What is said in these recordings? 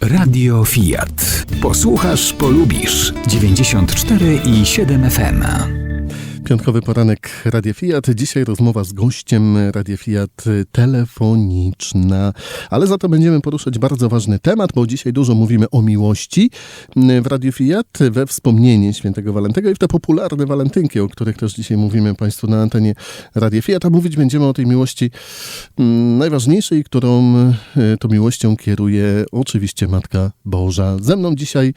Radio Fiat. Posłuchasz, polubisz. 94 i 7 FM. Piątkowy poranek Radia Fiat. Dzisiaj rozmowa z gościem Radia Fiat telefoniczna. Ale za to będziemy poruszać bardzo ważny temat, bo dzisiaj dużo mówimy o miłości w Radiu Fiat we wspomnienie świętego Walentego i w te popularne walentynki, o których też dzisiaj mówimy Państwu na antenie Radia Fiat. A mówić będziemy o tej miłości mm, najważniejszej, którą e, to miłością kieruje oczywiście Matka Boża. Ze mną dzisiaj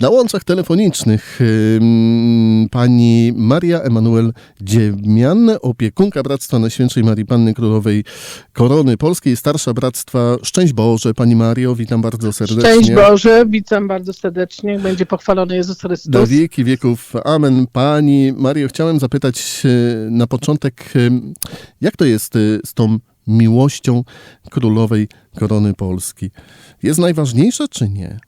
na łączach telefonicznych ym, pani Maria Emanuel Dziemian, opiekunka Bractwa Najświętszej Marii Panny Królowej Korony Polskiej, starsza Bractwa. Szczęść Boże, Pani Mario, witam bardzo serdecznie. Szczęść Boże, witam bardzo serdecznie. Będzie pochwalony Jezus Chrystus. Do wieki wieków. Amen. Pani Mario, chciałem zapytać e, na początek, e, jak to jest e, z tą miłością Królowej Korony Polski? Jest najważniejsza czy nie?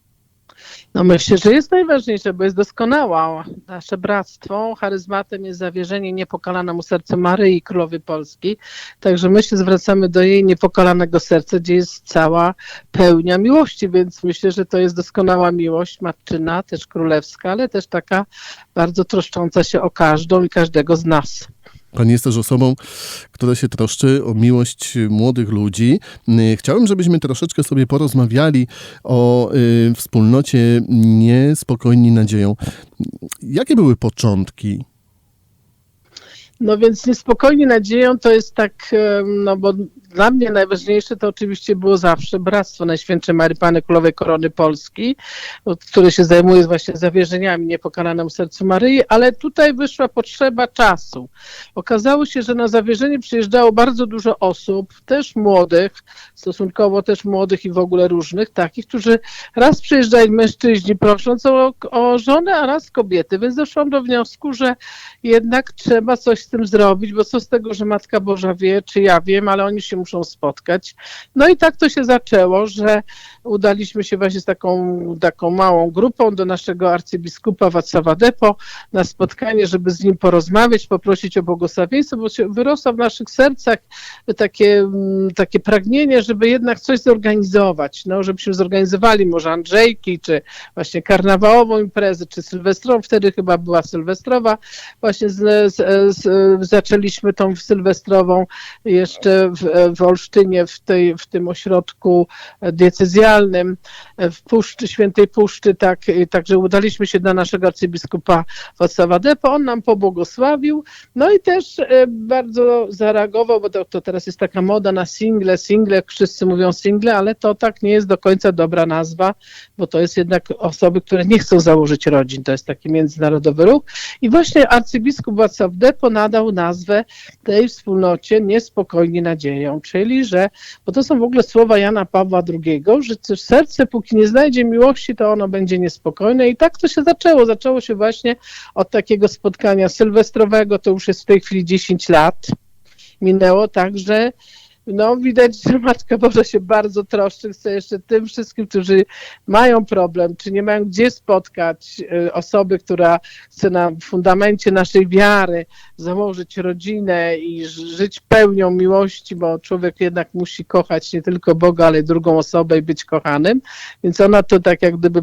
No myślę, że jest najważniejsze, bo jest doskonała. Nasze bractwo, charyzmatem jest zawierzenie niepokalanemu sercu Maryi Królowej Polski. Także my się zwracamy do jej niepokalanego serca, gdzie jest cała pełnia miłości, więc myślę, że to jest doskonała miłość matczyna, też królewska, ale też taka bardzo troszcząca się o każdą i każdego z nas. Pani jest też osobą, która się troszczy o miłość młodych ludzi. Y, Chciałem, żebyśmy troszeczkę sobie porozmawiali o y, wspólnocie Niespokojni Nadzieją. Jakie były początki? No więc niespokojnie nadzieją to jest tak, no bo dla mnie najważniejsze to oczywiście było zawsze Bractwo Najświętszej Marii Panny Królowej Korony Polski, które się zajmuje właśnie zawierzeniami niepokalanemu sercu Maryi, ale tutaj wyszła potrzeba czasu. Okazało się, że na zawierzenie przyjeżdżało bardzo dużo osób, też młodych, stosunkowo też młodych i w ogóle różnych, takich, którzy raz przyjeżdżali mężczyźni prosząc o, o żonę, a raz kobiety, więc doszłam do wniosku, że jednak trzeba coś tym zrobić, bo co z tego, że Matka Boża wie, czy ja wiem, ale oni się muszą spotkać. No i tak to się zaczęło, że udaliśmy się właśnie z taką, taką małą grupą do naszego arcybiskupa Wacława Depo na spotkanie, żeby z nim porozmawiać, poprosić o błogosławieństwo, bo się wyrosło w naszych sercach takie, mm, takie pragnienie, żeby jednak coś zorganizować, no, żebyśmy zorganizowali może Andrzejki, czy właśnie karnawałową imprezę, czy sylwestrową, wtedy chyba była sylwestrowa, właśnie z, z, z, zaczęliśmy tą sylwestrową jeszcze w, w Olsztynie, w, tej, w tym ośrodku diecezjalnym, w Puszczy, Świętej Puszczy, tak, i także udaliśmy się do naszego arcybiskupa Wacława Depo, on nam pobłogosławił, no i też e, bardzo zareagował, bo to, to teraz jest taka moda na single, single, wszyscy mówią single, ale to tak nie jest do końca dobra nazwa, bo to jest jednak osoby, które nie chcą założyć rodzin, to jest taki międzynarodowy ruch. I właśnie arcybiskup Wacław Depo nadał nazwę tej wspólnocie niespokojnie nadzieją, czyli że, bo to są w ogóle słowa Jana Pawła II, że serce póki nie znajdzie miłości, to ono będzie niespokojne. I tak to się zaczęło. Zaczęło się właśnie od takiego spotkania sylwestrowego, to już jest w tej chwili 10 lat. Minęło, także no widać, że Matka Boża się bardzo troszczy, chce jeszcze tym wszystkim, którzy mają problem, czy nie mają gdzie spotkać y, osoby, która chce na fundamencie naszej wiary założyć rodzinę i żyć pełnią miłości, bo człowiek jednak musi kochać nie tylko Boga, ale drugą osobę i być kochanym, więc ona to tak jak gdyby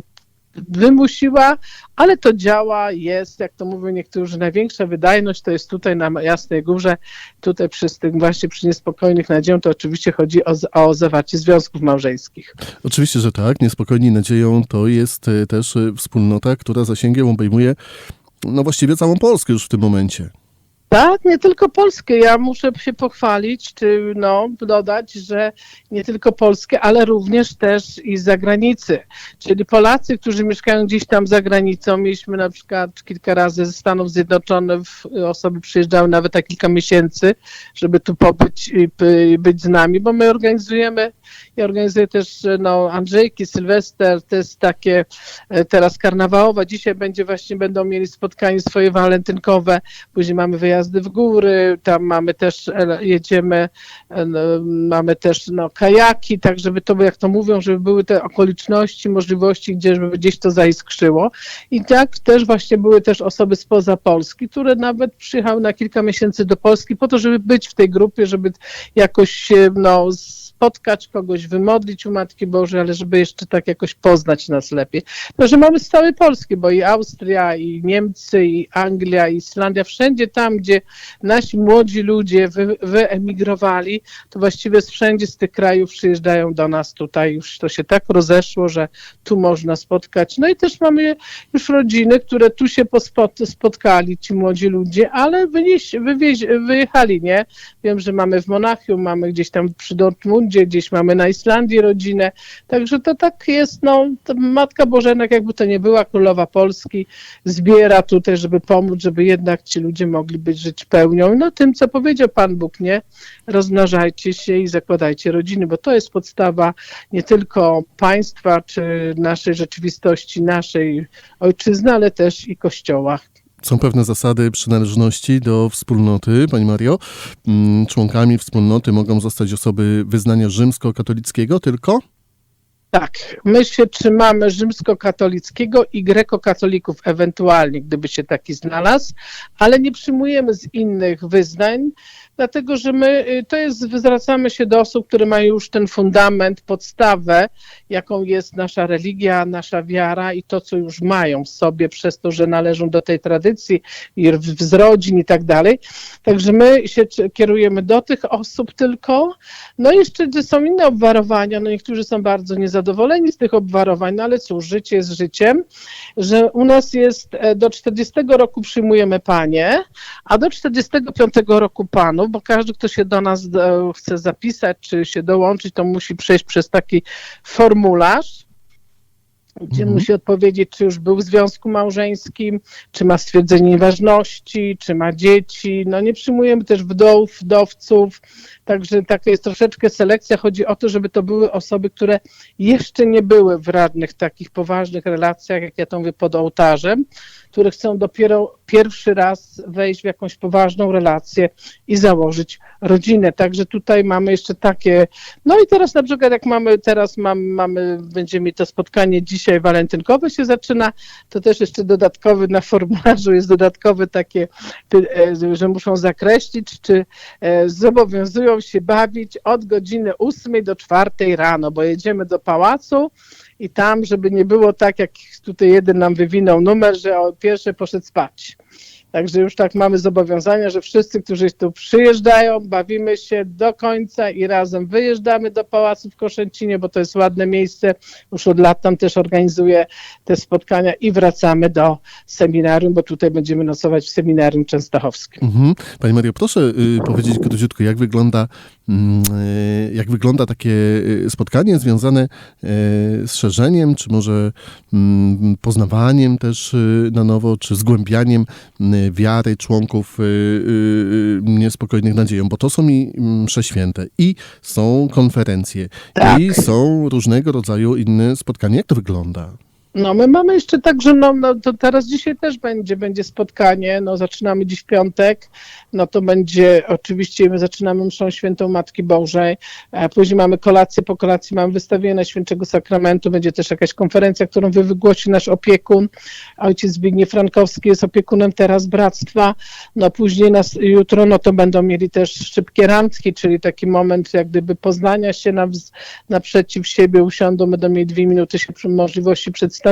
wymusiła, ale to działa, jest, jak to mówią niektórzy, największa wydajność to jest tutaj na Jasnej Górze, tutaj przy tym właśnie przy niespokojnych nadzieją, to oczywiście chodzi o, o zawarcie związków małżeńskich. Oczywiście, że tak. Niespokojni Nadzieją to jest e, też e, wspólnota, która zasięgiem obejmuje no właściwie całą Polskę już w tym momencie. Tak, nie tylko polskie. Ja muszę się pochwalić, czy no, dodać, że nie tylko polskie, ale również też i z zagranicy. Czyli Polacy, którzy mieszkają gdzieś tam za granicą. Mieliśmy na przykład kilka razy ze Stanów Zjednoczonych osoby przyjeżdżały nawet na kilka miesięcy, żeby tu pobyć i by- być z nami, bo my organizujemy, ja organizuję też no, Andrzejki, Sylwester, to jest takie e, teraz karnawałowe. Dzisiaj będzie właśnie, będą mieli spotkanie swoje walentynkowe, później mamy wyjazd zjazdy w góry, tam mamy też, jedziemy, e, no, mamy też no, kajaki, tak żeby to, jak to mówią, żeby były te okoliczności, możliwości, gdzie żeby gdzieś to zaiskrzyło. I tak też właśnie były też osoby spoza Polski, które nawet przyjechały na kilka miesięcy do Polski po to, żeby być w tej grupie, żeby jakoś no, spotkać kogoś, wymodlić u Matki Bożej, ale żeby jeszcze tak jakoś poznać nas lepiej. No, że mamy z całej Polski, bo i Austria, i Niemcy, i Anglia, i Islandia, wszędzie tam, gdzie nasi młodzi ludzie wy, wyemigrowali, to właściwie wszędzie z tych krajów przyjeżdżają do nas tutaj. Już to się tak rozeszło, że tu można spotkać. No i też mamy już rodziny, które tu się spotkali, ci młodzi ludzie, ale wynieś, wywieź, wyjechali, nie? Wiem, że mamy w Monachium, mamy gdzieś tam przy Dortmundzie, gdzieś mamy na Islandii rodzinę, także to tak jest, no, Matka Bożena, jakby to nie była Królowa Polski, zbiera tutaj, żeby pomóc, żeby jednak ci ludzie mogli być, żyć pełnią, no tym, co powiedział Pan Bóg, nie? Rozmnażajcie się i zakładajcie rodziny, bo to jest podstawa nie tylko państwa, czy naszej rzeczywistości, naszej ojczyzny, ale też i kościoła. Są pewne zasady przynależności do wspólnoty, Pani Mario. Mm, Członkami wspólnoty mogą zostać osoby wyznania rzymskokatolickiego tylko? Tak, my się trzymamy rzymskokatolickiego i grekokatolików ewentualnie, gdyby się taki znalazł, ale nie przyjmujemy z innych wyznań, dlatego że my y, to jest, zwracamy się do osób, które mają już ten fundament, podstawę, jaką jest nasza religia, nasza wiara i to, co już mają w sobie przez to, że należą do tej tradycji i z rodzin i tak dalej. Także my się kierujemy do tych osób tylko. No i jeszcze są inne obwarowania, no niektórzy są bardzo niezadowoleni z tych obwarowań, no ale cóż, życie jest życiem, że u nas jest e, do 40 roku przyjmujemy panie, a do 45 roku panów, bo każdy, kto się do nas e, chce zapisać, czy się dołączyć, to musi przejść przez taki formularz, gdzie Mhm. musi odpowiedzieć, czy już był w związku małżeńskim, czy ma stwierdzenie nieważności, czy ma dzieci. No nie przyjmujemy też wdów, wdowców, także taka jest troszeczkę selekcja. Chodzi o to, żeby to były osoby, które jeszcze nie były w żadnych takich poważnych relacjach, jak ja to mówię, pod ołtarzem, które chcą dopiero pierwszy raz wejść w jakąś poważną relację i założyć rodzinę. Także tutaj mamy jeszcze takie, no i teraz na przykład jak mamy, teraz mamy, mamy będziemy mieć to spotkanie dzisiaj walentynkowe się zaczyna, to też jeszcze dodatkowy na formularzu jest dodatkowy takie, e, że muszą zakreślić, czy e, zobowiązują się bawić od godziny 8 do 4 rano, bo jedziemy do pałacu i tam, żeby nie było tak, jak tutaj jeden nam wywinął numer, że o pierwsze poszedł spać. Także już tak mamy zobowiązania, że wszyscy, którzy tu przyjeżdżają, bawimy się do końca i razem wyjeżdżamy do Pałacu w Koszęcinie, bo to jest ładne miejsce. Już od lat tam też organizuję te spotkania i wracamy do seminarium, bo tutaj będziemy nocować w seminarium częstochowskim. Mhm. Pani Mario, proszę y, powiedzieć króciutko, jak wygląda, jak wygląda takie y, spotkanie związane y, z szerzeniem, czy może mm, poznawaniem też y, na nowo, czy zgłębianiem y, wiary członków y, y, y, niespokojnych nadzieją, bo to są i msze święte, i są konferencje, Tak. i są różnego rodzaju inne spotkania. Jak to wygląda? No, my mamy jeszcze tak, że no, no to teraz dzisiaj też będzie, będzie spotkanie, no zaczynamy dziś piątek, no to będzie oczywiście, my zaczynamy mszą świętą Matki Bożej, a później mamy kolację, po kolacji mamy wystawienie Najświętszego Sakramentu, będzie też jakaś konferencja, którą wy- wygłosi nasz opiekun, ojciec Zbigniew Frankowski jest opiekunem teraz Bractwa, no później nas, jutro, no to będą mieli też szybkie randki, czyli taki moment jak gdyby poznania się nawz- naprzeciw siebie, usiądą, będą mieli dwie minuty się przy możliwości przedstawienia.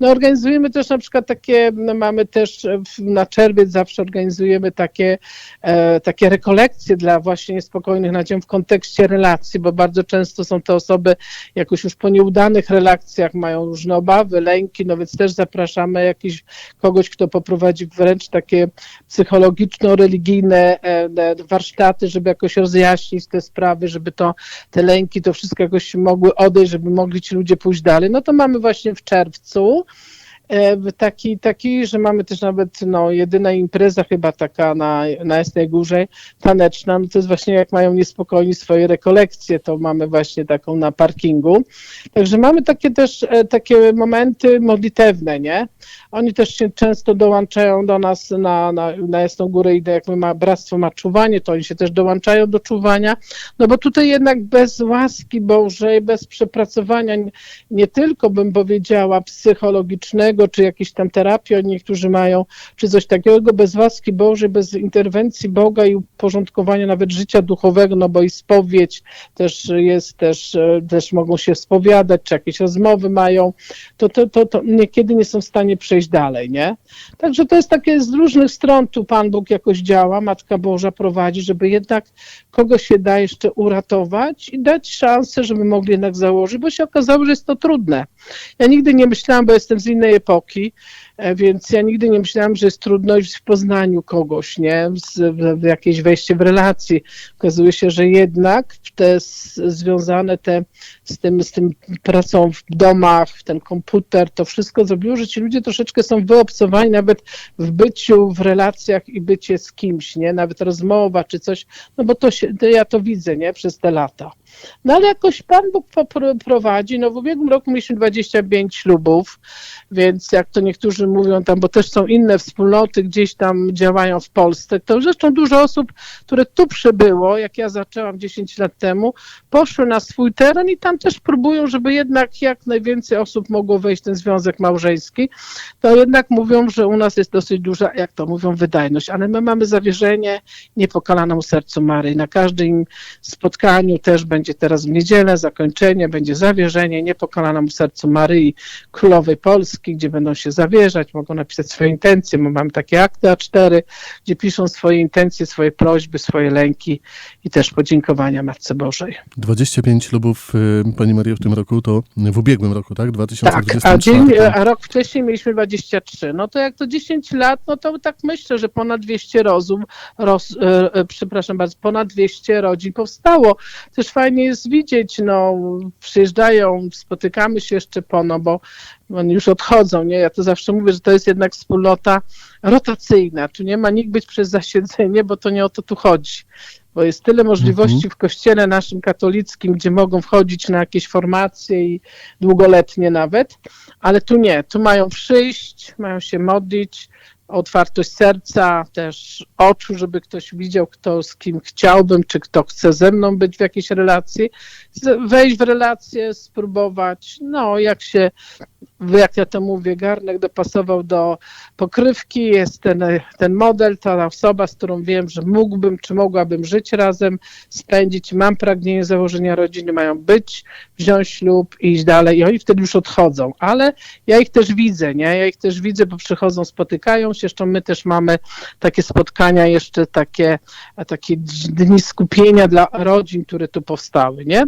No organizujemy też na przykład takie, no mamy też na czerwiec zawsze organizujemy takie, e, takie rekolekcje dla właśnie niespokojnych nadzieją w kontekście relacji, bo bardzo często są to osoby jakoś już po nieudanych relacjach, mają różne obawy, lęki, no więc też zapraszamy jakiś, kogoś, kto poprowadzi wręcz takie psychologiczno-religijne e, e, warsztaty, żeby jakoś rozjaśnić te sprawy, żeby to, te lęki, to wszystko jakoś mogły odejść, żeby mogli ci ludzie pójść dalej. No to mamy właśnie w czerwcu. Taki, taki, że mamy też nawet no, jedyna impreza chyba taka na, na Jasnej Górze, taneczna, no to jest właśnie jak mają niespokojni swoje rekolekcje, to mamy właśnie taką na parkingu. Także mamy takie też e, takie momenty modlitewne, nie? Oni też się często dołączają do nas na, na, na Jasną Górę i jak my ma, bractwo ma czuwanie, to oni się też dołączają do czuwania, no bo tutaj jednak bez łaski Bożej, bez przepracowania nie, nie tylko bym powiedziała psychologicznego, czy jakiejś tam terapii niektórzy mają, czy coś takiego, bez łaski Bożej, bez interwencji Boga i uporządkowania nawet życia duchowego, no bo i spowiedź też jest, też, e, też mogą się spowiadać, czy jakieś rozmowy mają, to, to, to, to niekiedy nie są w stanie przejść dalej, nie? Także to jest takie z różnych stron tu Pan Bóg jakoś działa, Matka Boża prowadzi, żeby jednak kogoś się da jeszcze uratować i dać szansę, żeby mogli jednak założyć, bo się okazało, że jest to trudne. Ja nigdy nie myślałam, bo jestem z innej epoki, e, więc ja nigdy nie myślałam, że jest trudność w poznaniu kogoś, nie? W, jakieś wejście w relacji. Okazuje się, że jednak te związane te, z, tym, z tym pracą w domach, ten komputer, to wszystko zrobiło, że ci ludzie troszeczkę są wyobcowani nawet w byciu, w relacjach i bycie z kimś, nie? Nawet rozmowa czy coś, no bo to się, to ja to widzę, nie? Przez te lata. No ale jakoś Pan Bóg popro- prowadzi. No w ubiegłym roku mieliśmy 25 ślubów, więc jak to niektórzy mówią tam, bo też są inne wspólnoty gdzieś tam działają w Polsce, to zresztą dużo osób, które tu przybyło, jak ja zaczęłam 10 lat temu, poszły na swój teren i tam też próbują, żeby jednak jak najwięcej osób mogło wejść w ten związek małżeński, to jednak mówią, że u nas jest dosyć duża, jak to mówią, wydajność, ale my mamy zawierzenie niepokalanemu sercu Maryi. Na każdym spotkaniu też będzie teraz w niedzielę zakończenie, będzie zawierzenie niepokalanemu sercu Maryi, Królowej Polski, gdzie będą się zawierzać, mogą napisać swoje intencje. My mamy takie akty A4, gdzie piszą swoje intencje, swoje prośby, swoje lęki i też podziękowania Matce Bożej. 25 ślubów y, Pani Maria w tym roku, to w ubiegłym roku, tak? Tak, 2024. a, dzień, a rok wcześniej mieliśmy 23. No to jak to 10 lat, no to tak myślę, że ponad 200 rozum, roz, e, e, przepraszam bardzo, ponad 200 rodzin powstało. Też fajnie jest widzieć, no przyjeżdżają, spotykamy się jeszcze po, no bo oni już odchodzą, nie? Ja to zawsze mówię, że to jest jednak wspólnota rotacyjna. Tu nie ma nikt być przez zasiedzenie, bo to nie o to tu chodzi. Bo jest tyle możliwości w kościele naszym katolickim, gdzie mogą wchodzić na jakieś formacje i długoletnie nawet, ale tu nie. Tu mają przyjść, mają się modlić, otwartość serca, też oczu, żeby ktoś widział, kto z kim chciałbym, czy kto chce ze mną być w jakiejś relacji, wejść w relację, spróbować, no jak się, jak ja to mówię, garnek dopasował do pokrywki, jest ten, ten model, ta osoba, z którą wiem, że mógłbym, czy mogłabym żyć razem, spędzić, mam pragnienie założenia rodziny, mają być, wziąć ślub i iść dalej. I oni wtedy już odchodzą, ale ja ich też widzę, nie, ja ich też widzę, bo przychodzą, spotykają się, zresztą my też mamy takie spotkania jeszcze, takie, takie dni skupienia dla rodzin, które tu powstały, nie,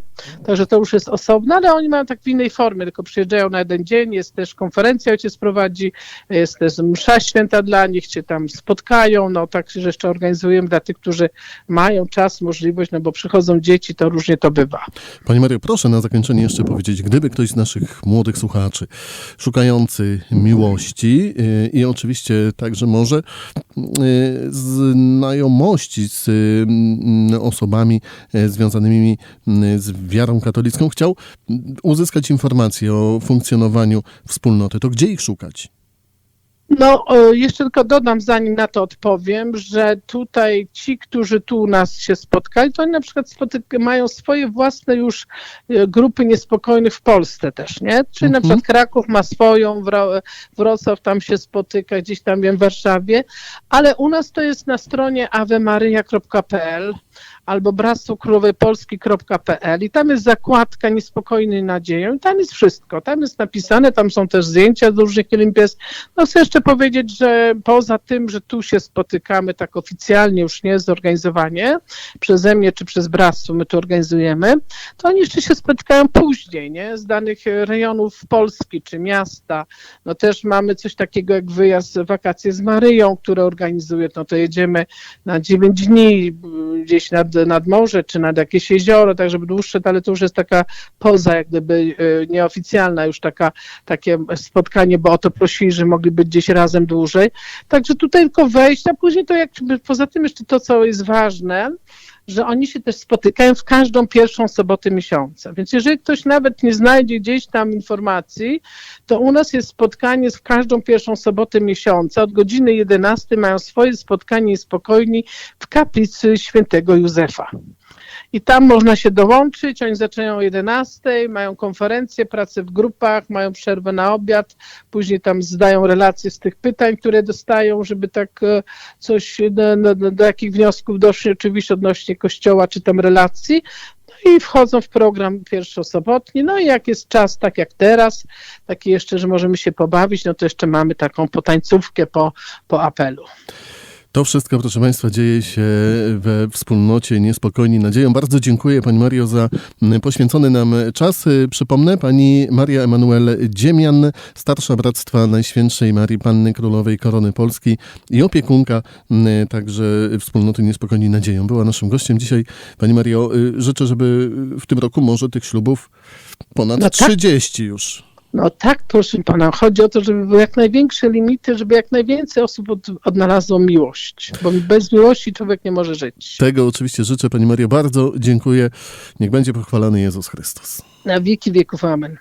także to już jest osobne, ale oni mają tak w innej formie, tylko przyjeżdżają na jeden dzień, jest też konferencja, ojciec prowadzi, jest też msza święta dla nich, się tam spotkają, no tak, że jeszcze organizujemy dla tych, którzy mają czas, możliwość, no bo przychodzą dzieci, to różnie to bywa. Pani Mario, proszę na zakończenie jeszcze powiedzieć, gdyby ktoś z naszych młodych słuchaczy, szukający miłości yy, i oczywiście także może yy, znajomości z yy, osobami yy, związanymi yy, z wiarą katolicką, chciał uzyskać informacje o funkcjonowaniu wspólnoty, to gdzie ich szukać? No, o, jeszcze tylko dodam, zanim na to odpowiem, że tutaj ci, którzy tu u nas się spotkali, to oni na przykład mają swoje własne już e, grupy niespokojnych w Polsce też, nie? Czyli na Mhm. przykład Kraków ma swoją, Wro- Wrocław tam się spotyka, gdzieś tam wiem w Warszawie, ale u nas to jest na stronie awemaryja.pl albo Bractwo Królowej Polski.pl i tam jest zakładka Niespokojny Nadzieją i tam jest wszystko. Tam jest napisane, tam są też zdjęcia z różnych imprez. No chcę jeszcze powiedzieć, że poza tym, że tu się spotykamy tak oficjalnie, już nie zorganizowanie przeze mnie czy przez Bractwo, my tu organizujemy, to oni jeszcze się spotykają później, nie? Z danych rejonów Polski czy miasta. No też mamy coś takiego jak wyjazd, wakacje z Maryją, które organizuje, no to jedziemy na 9 dni, gdzieś nad nad morze, czy nad jakieś jezioro, tak żeby dłuższe, ale to już jest taka poza, jak gdyby e, nieoficjalna już taka, takie spotkanie, bo o to prosili, że mogli być gdzieś razem dłużej. Także tutaj tylko wejść, a później to jakby, poza tym jeszcze to, co jest ważne, że oni się też spotykają w każdą pierwszą sobotę miesiąca. Więc jeżeli ktoś nawet nie znajdzie gdzieś tam informacji, to u nas jest spotkanie w każdą pierwszą sobotę miesiąca. Od godziny 11 mają swoje spotkanie spokojni w kaplicy świętego Józefa. I tam można się dołączyć, oni zaczynają o 11, mają konferencje, pracę w grupach, mają przerwę na obiad, później tam zdają relacje z tych pytań, które dostają, żeby tak e, coś, do, do, do jakich wniosków doszli oczywiście odnośnie kościoła czy tam relacji. No i wchodzą w program pierwszosobotni. No i jak jest czas, tak jak teraz, taki jeszcze, że możemy się pobawić, no to jeszcze mamy taką potańcówkę po, po apelu. To wszystko, proszę Państwa, dzieje się we wspólnocie Niespokojni Nadzieją. Bardzo dziękuję Pani Mario za poświęcony nam czas. Przypomnę, Pani Maria Emanuel Dziemian, starsza Bractwa Najświętszej Marii Panny Królowej Korony Polski i opiekunka także wspólnoty Niespokojni Nadzieją. Była naszym gościem dzisiaj. Pani Mario, y, życzę, żeby w tym roku może tych ślubów ponad No tak. 30 już. No tak, proszę pana, chodzi o to, żeby były jak największe limity, żeby jak najwięcej osób od, odnalazło miłość, bo bez miłości człowiek nie może żyć. Tego oczywiście życzę Pani Mario. Bardzo dziękuję. Niech będzie pochwalany Jezus Chrystus. Na wieki wieków, amen.